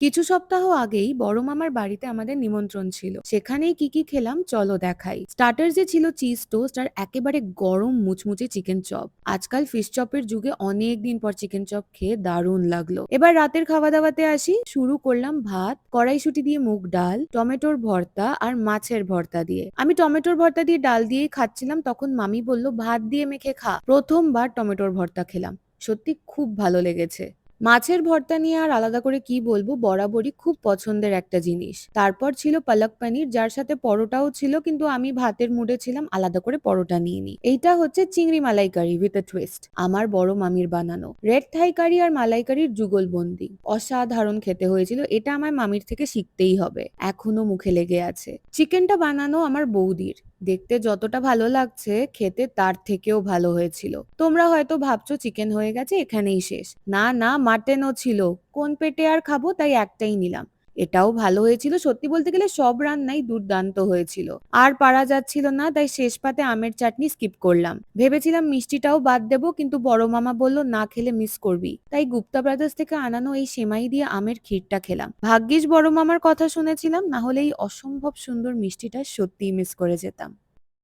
কিছু সপ্তাহ আগেই বড় মামার বাড়িতে আমাদের নিমন্ত্রণ ছিল। সেখানেই কি কি খেলাম চলো দেখাই। স্টার্টার্সে ছিল চিজ টোস্ট আর একেবারে গরম মুচমুচে চিকেন চপ আজকাল ফিশ চপের যুগে অনেক দিন পর চিকেন চপ খেয়ে দারুণ লাগল। এবার রাতের খাওয়া দাওয়াতে আসি। শুরু করলাম ভাত, কড়াইশুটি দিয়ে মুগ ডাল, টমেটোর ভর্তা আর মাছের ভর্তা দিয়ে। আমি টমেটোর ভর্তা দিয়ে ডাল দিয়েই খাচ্ছিলাম তখন মামি বলল, ভাত দিয়ে মেখে খা। প্রথমবার টমেটোর ভর্তা খেলাম। সত্যি খুব ভালো লেগেছে। মাছের ভর্তা নিয়ে আর আলাদা করে কি বলব? বরাবরই খুব পছন্দের একটা জিনিস। তারপর ছিল পালক পানির, যার সাথে পরোটাও ছিল, কিন্তু আমি ভাতের মুডে ছিলাম, আলাদা করে পরোটা নিয়ে নি। এইটা হচ্ছে চিংড়ি মালাইকারি উইথ এ টুইস্ট আমার বড় মামির বানানো। রেড থাই কারি আর মালাইকারির যুগলবন্দি। অসাধারণ খেতে হয়েছিল, এটা আমার মামির থেকে শিখতেই হবে। এখনও মুখে লেগে আছে। চিকেনটা বানানো আমার বৌদির। দেখতে যতটা ভালো লাগছে, খেতে তার থেকেও ভালো হয়েছিল। তোমরা হয়তো ভাবছ, চিকেন হয়ে গেছে, এখানেই শেষ। না না মাটনও ছিল। কোন পেটে আর খাব তাই একটাই নিলাম। এটাও ভালো হয়েছিল। সত্যি বলতে গেলে সব রান্নাই দুর্দান্ত হয়েছিল। আর পারা যাচ্ছিল না, তাই শেষ পাতে আমের চাটনি স্কিপ করলাম। ভেবেছিলাম মিষ্টিটাও বাদ দেবো, কিন্তু বড় মামা বলল, না খেলে মিস করবি। তাই গুপ্তা ব্রাদার্স থেকে আনানো এই সেমাই দিয়ে আমের ক্ষীরটা খেলাম। ভাগ্যিস বড় মামার কথা শুনেছিলাম, না হলে এই অসম্ভব সুন্দর মিষ্টিটা সত্যিই মিস করে যেতাম।